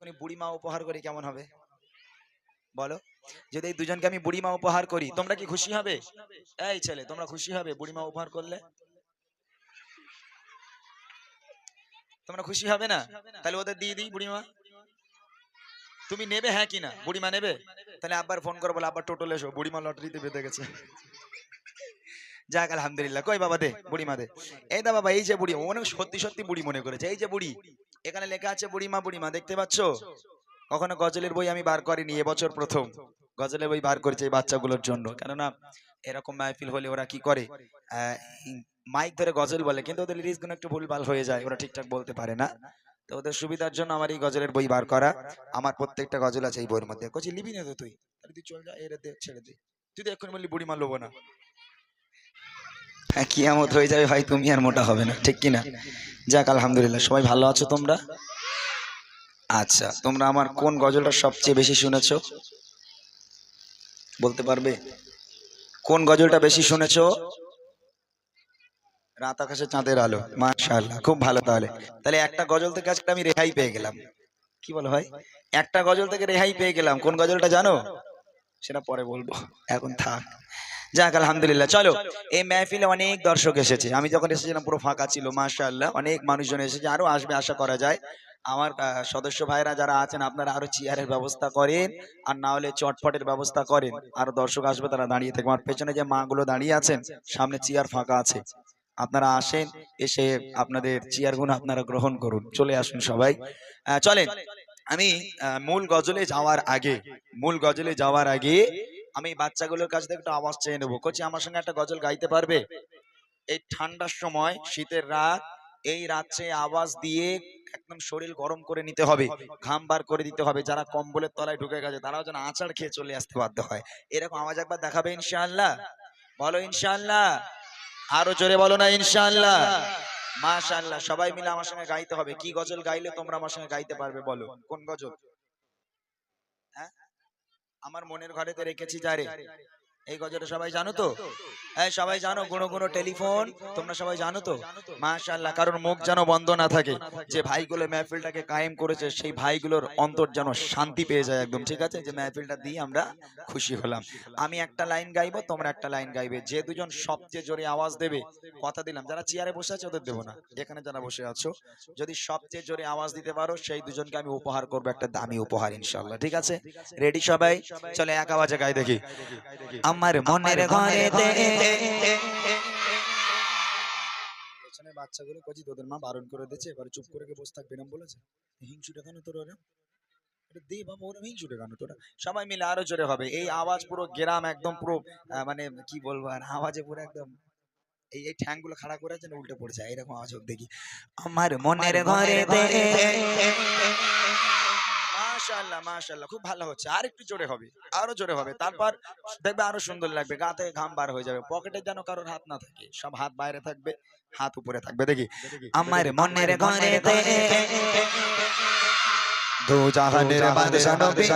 এক্ষুনি বুড়িমা উপহার করি, কেমন হবে? বলো। যদি এই দুজনকে আমি বুড়িমা উপহার করি, তোমরা কি খুশি হবে? এই ছেলে, তোমরা খুশি হবে বুড়িমা উপহার করলে? তোমরা খুশি হবে না? তাহলে ওদের দিয়ে দিই বুড়িমা। তুমি নেবে হ্যাঁ কি না? বুড়িমা নেবে? তাহলে আব্বার ফোন করে, বলে আব্বার টোটোলে এসো। বুড়িমা লটারিতে বেঁধে গেছে। যাক, আলহামদুলিল্লাহ। কই বাবা দে? বুড়িমা দে। এই দা বাবা, এই যে বুড়ি অনেক সত্যি সত্যি বুড়ি মনে করেছে। এই যে বুড়ি এখানে লেখা আছে, বুড়িমা বুড়িমা, দেখতে পাচ্ছ? কখনো গজলের বই আমি বার করিনি, এবছর প্রথম। গজলের বই বার করেছে এই বাচ্চাগুলোর জন্য। কেননা এরকম মাহফিল হলে ওরা কি করে? মাইক ধরে গজল বলে, কিন্তু ওদের লিরিক্সগুলো একটু ভুলভাল হয়ে যায়, ওরা ঠিকঠাক বলতে পারে না। তো ওদের সুবিধার জন্য আমার এই গজলের বই বার করা। আমার প্রত্যেকটা গজল আছে এই বইয়ের মধ্যে। কচি লিবি না তো তুই। তুই চল যা এর দে, ছেড়ে দে। তুই তো এক্ষুনি বললি বুড়ি মার লোবো না। হ্যাঁ কিয়ামত হয়ে যাবে ভাই, তুমি আর মোটা হবে না, ঠিক কি না যাক, আলহামদুলিল্লাহ, সবাই ভালো আছো তোমরা? আচ্ছা তোমরা আমার কোন গজলটা সবচেয়ে বেশি শুনেছো? বলতে পারবে? কোন গজলটা বেশি শুনেছো? রাত আকাশে চাঁদের আলো, মাশাআল্লাহ, খুব ভালো তাহলে। তাহলে একটা গজল থেকে আজকে আমি রেহাই পেয়ে গেলাম। কি বলো ভাই? একটা গজল থেকে রেহাই পেয়ে গেলাম। কোন গজলটা জানো? সেটা পরে বলব। এখন থাক। যাক আলহামদুলিল্লাহ। চলো এই মেহফিলে অনেক দর্শক এসেছে। আমি যখন এসেছিলাম পুরো ফাঁকা ছিল মাশাআল্লাহ। অনেক মানুষজন এসেছে আরও আসবে আশা করা যায়। আমার সদস্য ভাইরা যারা আছেন আপনারা আরও চেয়ারের ব্যবস্থা করেন আর না হলে চটপটের ব্যবস্থা করেন। আরও দর্শক আসবে তারা দাঁড়িয়ে থাকবে। আমার পেছনে যে মা গুলো দাঁড়িয়ে আছেন সামনে চেয়ার ফাঁকা আছে। আপনারা আসেন এসে আপনাদের চেয়ার চেয়ারগুলো আপনারা গ্রহণ করুন। চলে আসুন সবাই। চলেন। আমি মূল গজলে যাওয়ার আগে মূল গজলে যাওয়ার আগে আমি বাচ্চাগুলোর কাছ থেকে একটু আওয়াজ চেয়ে নেব। কোচি, আমার সঙ্গে একটা গজল গাইতে পারবে? এই ঠান্ডার সময়, শীতের রাত, এই রাত্রে আওয়াজ দিয়ে একদম শরীর গরম করে নিতে হবে, ঘাম বার করে দিতে হবে। যারা কম্বলের তলায় ঢুকে গেছে, তারাও যেন আচার খেয়ে চলে আসতে বাধ্য হয়। এরকম আওয়াজ একবার দেখাবে ইনশাআল্লাহ? বলো ইনশাআল্লাহ? আরও জোরে বলো না ইনশাআল্লাহ? মাশাআল্লাহ, সবাই মিলে আমার সঙ্গে গাইতে হবে। কি গজল গাইলে তোমরা আমার সঙ্গে গাইতে পারবে বলো? কোন গজল? হ্যাঁ? আমার মনের ঘরেতে রেখেছি যারে এই গজলটা সবাই জানো তো? হ্যাঁ সবাই জানো, গুনো গুনো টেলিফোন, তোমরা সবাই জানো তো? মাশাআল্লাহ কারণ মুখ যেন বন্ধ না থাকে, যে ভাইগুলো মেহফিলটাকে কায়েম করেছে, সেই ভাইগুলোর অন্তর যেন শান্তি পেয়ে যায় একদম, ঠিক আছে? যে মেহফিলটা দিয়ে আমরা খুশি হলাম। আমি একটা লাইন গাইবো, তোমরা একটা লাইন গাইবে। যে দুজন সবচেয়ে জোরে আওয়াজ দেবে, কথা দিলাম, যারা চেয়ারে বসে আছে ওদের দেবো না। এখানে যারা বসে আছো, যদি সবচেয়ে জোরে আওয়াজ দিতে পারো, সেই দুজনকে আমি উপহার করব, একটা দামি উপহার ইনশাল্লাহ ঠিক আছে? রেডি সবাই? চলে, এক আওয়াজে গাই দেখি। আমার মনের ঘরে পেছনে বাচ্চাগুলো কচি তোদের মা বারণ করে দিয়েছে এবারে চুপ করে কে বসে থাকবে এরম বলেছে? হিংসুটা কেন তোর ওরা? এটা দে বাবা ওরা হিংসুটা কেন তোরা? সবাই মিলে আরও জোরে হবে। এই আওয়াজ পুরো গ্রাম একদম পুরো আহ, মানে কি বলব আর আওয়াজে পুরো একদম এই এই ঠ্যাংগুলো খাড়া করে আছে না উল্টে পড়ছে এরকম আওয়াজ হোক দেখি আমার মনের ঘরে মাশাআল্লাহ মাশাআল্লাহ। খুব ভালো হচ্ছে। আর একটু জোরে হবে আরও জোরে হবে। তারপর দেখবে আরও সুন্দর লাগবে গা থেকে ঘাম বার হয়ে যাবে। পকেটে যেন কারোর হাত না থাকে সব হাত বাইরে থাকবে হাত উপরে থাকবে। দেখি আমার মনের ঘরে। দু জাহানের বাদশা নবী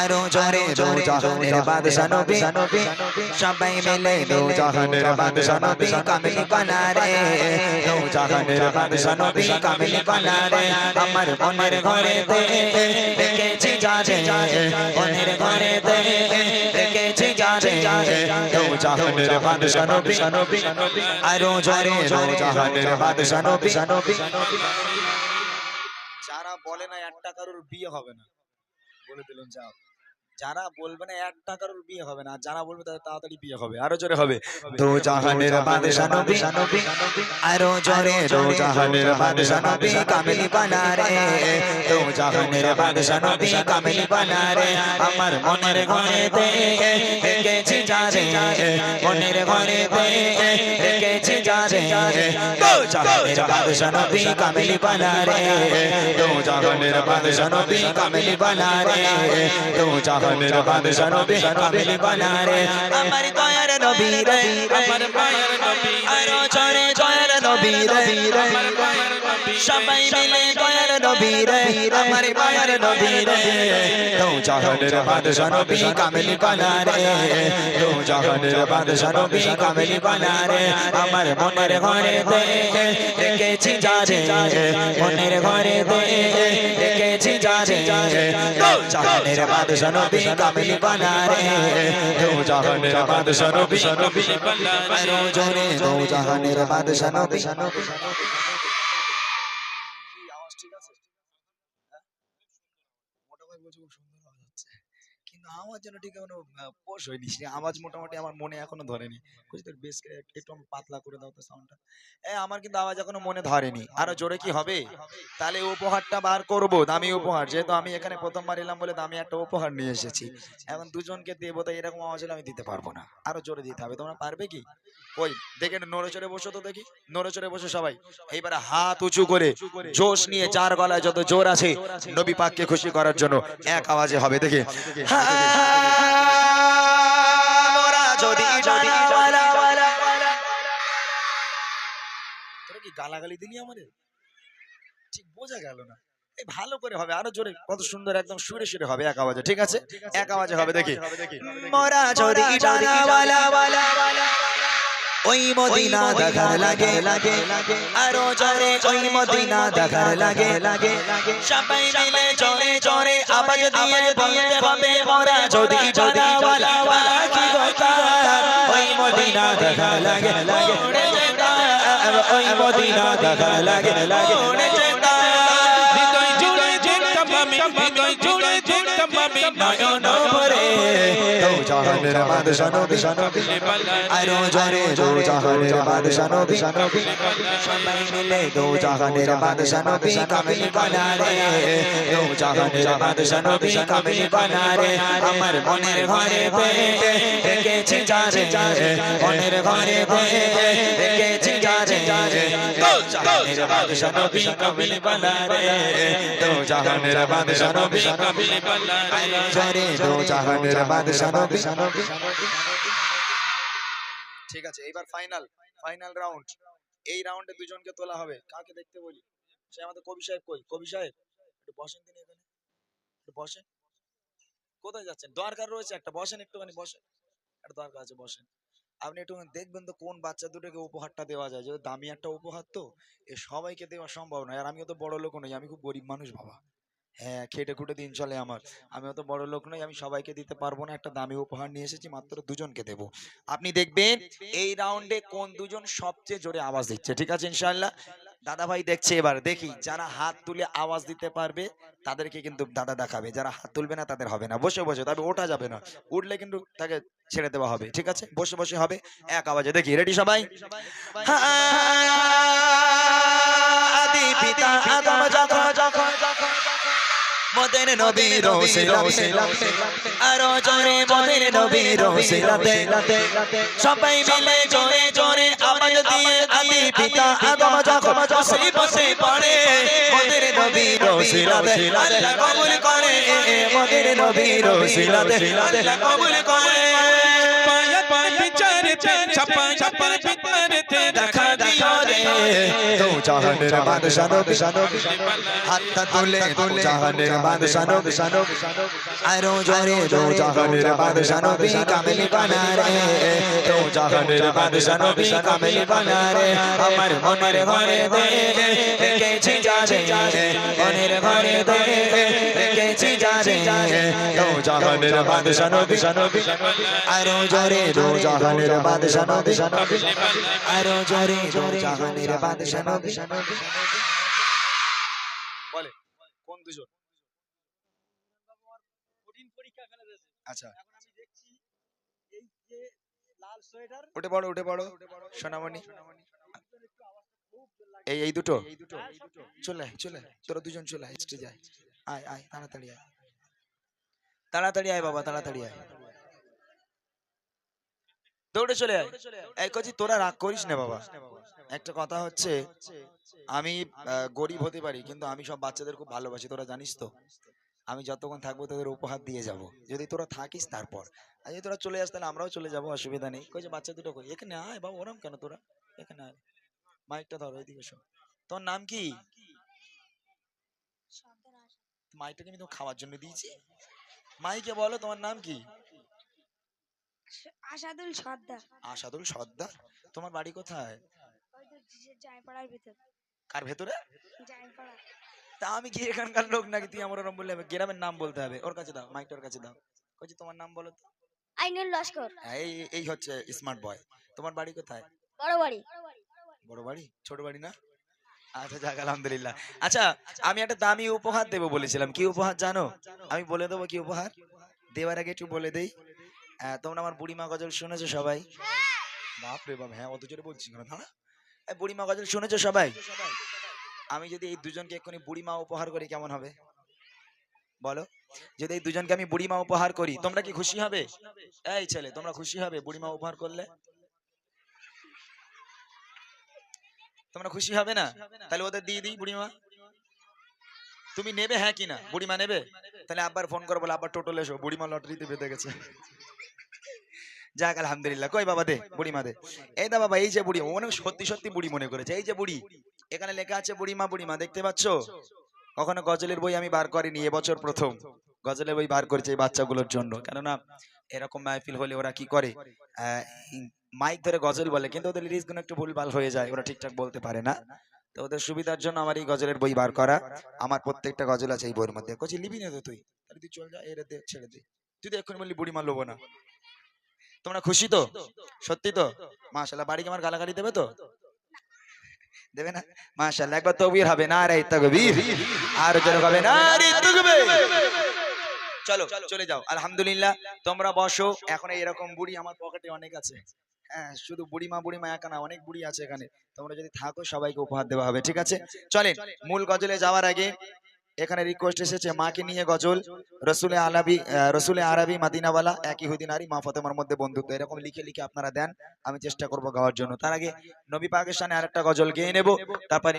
আরও জোরে দু জাহানের বাদশা নবী সবাই মিলে দু জাহানের বাদশা নবী কামিল কনারে দু জাহানের বাদশা নবী কামিল কনারে আমার মনের ঘরে দেখেছি যারে মনের ঘরে দেখেছি যারে দু জাহানের বাদশা নবী আরও জোরে দু জাহানের বাদশা নবী বলে না এক টাকার বিয়ে হবে না। বলে দিলাম, যাও। যারা বলবে না এক টাকার বিয়ে হবে না যারা বলবে তাদের তাড়াতাড়ি বিয়ে হবে। আরও জোরে হবে। দো জাহানের বাদশা নবী, আরও জোরে, দো জাহানের বাদশা নবী কামিলি বানারে। দো জাহানের বাদশা নবী কামিলি বানারে। আমার মনের ঘরে দে রেখেছি যারে, মনের ঘরে দে রেখেছি যারে। দো জাহানের বাদশা নবী কামিলি বানারে। দো জাহানের বাদশা নবী কামিলি বানারে। দো জাহানের বাদশা নবী কামিলি বানারে। আমার দয়ার নবী রে। আমার মায়ের নবী আরও জোরে জয়ের নবী রে। আমার মায়ের সবাই মিলে দয়ার নবী রে আমার মায়ের নবী রে। দো জাহানের বাদশা নবী কামিলি বানারে দো জাহানের বাদশা নবী কামিলি বানারে আমার মনের ঘরে দে রেখেছি যারে মনের ঘরে দে রেখেছি যারে জাহানের বাদশা নবী কামিল বানা রে। দো জাহানের বাদশা নবী আরও জোরে দো জাহানের বাদশা নবী। আওয়াজ ভাই বলছে খুব সুন্দর আওয়াজ হচ্ছে কিন্তু আমার যেন ঠিক আহ, পোষ হয়নি। সে আওয়াজ মোটামুটি আমার মনে এখনও ধরেনি। বুঝলি তোর বেশ একটু পাতলা করে দাও তো সাউন্ডটা এ আমার কিন্তু আওয়াজ এখনও মনে ধরেনি। আরও জোরে কি হবে? তাহলে উপহারটা বার করব দামি উপহার। যেহেতু আমি এখানে প্রথমবার এলাম বলে দামি একটা উপহার নিয়ে এসেছি। এখন দুজনকে দেবো তো এরকম আওয়াজ হলে আমি দিতে পারব না। আরও জোরে দিতে হবে। তোমরা পারবে কি? ওই দেখে নড়ে চড়ে বসো তো দেখি। নড়ে চড়ে বসো সবাই। এইবারে হাত উঁচু করে জোশ নিয়ে চার গলায় যত জোর আছে নবী পাককে খুশি করার জন্য এক আওয়াজে হবে। দেখি। তোরা কি গালাগালি দিলি আমাদের ঠিক বোঝা গেল না। এই ভালো করে হবে আরও জোরে কত সুন্দর একদম সুরে সুরে হবে এক আওয়াজে ঠিক আছে? এক আওয়াজে হবে দেখি। মরা। ওই মদিনা দেখার লাগে। লাগে। আরও জরে ওই মদিনা দেখার লাগে। লাগে। সবাই মিলে জরে জরে আওয়াজ দিয়ে বলতে হবে মোরা যদি যদি গোতা ওই মদিনা দেখার লাগে লাগে ওই মদিনা দেখার লাগে লাগে জাহানের বাদশা নবী আরও জোরে দো জাহানের বাদশা নবী সবাই মিলে দো জাহানের বাদশা নবী কামিল বানা রে দো জাহানের বাদশা নবী কামিল বানা রে আমার মনের ঘরে পেটে দেখেছি যারে। মনের ঘরে পেটে দেখেছি যারে। ঠিক আছে এবার ফাইনাল ফাইনাল রাউন্ড এই রাউন্ডে দুজনকে তোলা হবে। কাকে দেখতে বলি? সে আমাদের কবি সাহেব কই? কবি সাহেব, একটু বসেন তিনি এখানে। একটু বসেন। কোথায় যাচ্ছেন? দরকার রয়েছে একটা। বসেন একটুখানি, বসেন। একটা দরকার আছে, বসেন। আপনি একটু দেখবেন তো কোন বাচ্চা দুটোকে উপহারটা দেওয়া যায়, যে দামি একটা উপহার তো, এ সবাইকে দেওয়া সম্ভব নয়। আর আমি তো বড় লোক নই, আমি খুব গরিব মানুষ বাবা। হ্যাঁ খেটে খুটে দিন চলে আমার। আমি অত বড় লোক নই, আমি সবাইকে দিতে পারব না, একটা দামি উপহার নিয়ে এসেছি, মাত্র দুজনকে দেব। আপনি দেখবেন এই রাউন্ডে কোন দুজন সবচেয়ে জোরে আওয়াজ দিচ্ছে, ঠিক আছে ইনশাআল্লাহ? দাদা ভাই দেখছে এবার, দেখি যারা হাত তুলে আওয়াজ দিতে পারবে, তাদেরকে কিন্তু দাদা দেখাবে। যারা হাত তুলবে না, তাদের হবে না। বসে বসে, তবে ওঠা যাবে না। উঠলে কিন্তু তাকে ছেড়ে দেওয়া হবে, ঠিক আছে? বসে বসে হবে, এক আওয়াজে। দেখি রেডি সবাই? মদের নবী রোসিলাতে আরও জোরে মদের নবী রোসিলাতে সবাই মিলে জোরে আওয়াজ দিয়ে আদি পিতা আদম যখন বসে বসে পড়ে মদের নবী রোসিলাতে আল্লাহ কবুল করে মদের নবী রোসিলাতে আল্লাহ কবুল করে। তে ছাপা ছাপার ভিতরে তে দেখা দিও রে তো জাহানের বাদশা নবী হাতটা তুলে তো জাহানের বাদশা নবী আরও জোরে তো জাহানের বাদশা নবী কামিল বানা রে তো জাহানের বাদশা নবী কামিল বানা রে আমার মনের ঘরে দে মনের ঘরে দে যারে তো জাহানের বাদশা নবী আরও জোরে তো জাহানের বাদশা নবী আরও জোরে তো জাহানের বাদশা নবী বলে কোন দুজন? আচ্ছা। উঠে পড়ো উঠে পড়ো। সোনামণি। এই এই দুটো। চলে আয়, চলে আয়। তোরা দুজন চলে স্টেজে আয়। আয় আয় তাড়াতাড়ি আয়। তাড়াতাড়ি আয় বাবা, তাড়াতাড়ি আয়। দৌড়ে চলে আয়। এই কচি, তোরা রাগ করিস না বাবা। একটা কথা হচ্ছে, আমি গরিব হতে পারি, কিন্তু আমি সব বাচ্চাদের খুব ভালোবাসি, তোরা জানিস তো। আমি যতক্ষণ থাকব তোদের উপহার দিয়ে যাব। যদি তোরা থাকিস তারপর। আর যদি তোরা চলে আসতে আমরাও চলে যাব, অসুবিধা নেই। কই যে বাচ্চা দুটো কই? এখানে আয় বাবা, ওরম কেন তোরা? এখানে আয়। মাইকটা ধরো, এদিকে শোন। তোর নাম কি? মাইকটাকে আমি তো খাওয়ার জন্য দিয়েছি। মাইকে বলো তোমার নাম কি? আসাদুল সর্দার। আশাদুল সর্দার? তোমার বাড়ি কোথায়? জায়পাড়ার ভিতর। কার ভেতরে? জায়পাড়া। তা আমি কি এখানকার লোক নাকি? তুই আমার ওরম বললে গ্রামের নাম বলতে হবে। ওর কাছে দাও মাইকটা ওর কাছে দাও। কইছি তোমার নাম বলো তো। আইনুল লস্কর। এই এই হচ্ছে স্মার্ট বয় তোমার বাড়ি কোথায়? বড় বাড়ি বড় বাড়ি ছোট বাড়ি না? আচ্ছা যাক, আলহামদুলিল্লাহ। আচ্ছা আমি একটা দামি উপহার দেবো বলেছিলাম। কি উপহার জানো? আমি বলে দেবো কি উপহার? আগে একটু বলে দেই। তোমরা আমার বুড়িমা গজল শুনেছো সবাই? বাপ হ্যাঁ অত জোরে বলছি দাঁড়া বুড়িমা গজল শুনেছো সবাই? আমি যদি এই দুজনকে এক্ষুনি বুড়িমা উপহার করি, কেমন হবে? বলো। যদি এই দুজনকে আমি বুড়িমা উপহার করি, তোমরা কি খুশি হবে? এই ছেলে, তোমরা খুশি হবে বুড়িমা উপহার করলে? তোমরা খুশি হবে না? তাহলে ওদের দিয়ে দিই বুড়িমা। তুমি নেবে হ্যাঁ কি না বুড়িমা নেবে? তাহলে আব্বার ফোন করো বলে আব্বার টোটোল এসো। বুড়িমা লটারিতে বেঁধে গেছে। যাক আলহামদুলিল্লাহ। কই বাবা দে? বুড়িমা দে। এই দা বাবা এই যে বুড়ি মনে সত্যি সত্যি বুড়ি মনে করেছে। এই যে বুড়ি এখানে লেখা আছে বুড়িমা বুড়িমা দেখতে পাচ্ছ? কখনো গজলের বই আমি বার করিনি এবছর প্রথম। গজলের বই বার করেছে এই বাচ্চাগুলোর জন্য। কেননা এরকম মাহফিল হলে ওরা কি করে? মাইক ধরে গজল বলে, কিন্তু ওদের লিরিক্সগুলো একটু ভুলভাল হয়ে যায়, ওরা ঠিকঠাক বলতে পারে না। তো ওদের সুবিধার জন্য আমার এই গজলের বই বার করা। আমার প্রত্যেকটা গজল আছে এই বইয়ের মধ্যে। কচি, লিবি না তো তুই। তুই চল যা এরে ছেড়ে দে। তুই তো এক্ষুনি বললি বুড়ি মার লোবো না। তোমরা খুশি তো? সত্যি তো? মাশাল্লাহ বাড়িকে আমার গালাগালি দেবে তো? দেবে না? মাশাল্লাহ একবার তকবীর হবে। না রে তকবীর। আর জোরে হবে না রে তকবীর। চলো চলে যাও। আলহামদুলিল্লাহ তোমরা বসো। এখন এরকম বুড়ি আমার পকেটে অনেক আছে। হ্যাঁ শুধু বুড়িমা বুড়িমা একা না অনেক বুড়ি আছে এখানে। তোমরা যদি থাকো সবাইকে উপহার দেওয়া হবে ঠিক আছে? চলেন মূল গজলে যাওয়ার আগে এখানে রিকোয়েস্ট এসেছে মাকে নিয়ে গজল রসুলে আলাবি রসুলে আরবি মাদিনাওয়ালা একই হুদি নারী মা ফতেমার মধ্যে বন্ধুত্ব। এরকম লিখে লিখে আপনারা দেন আমি চেষ্টা করব গাওয়ার জন্য। তার আগে নবী পাকিস্তানে আরেকটা গজল গেয়ে নেব তারপর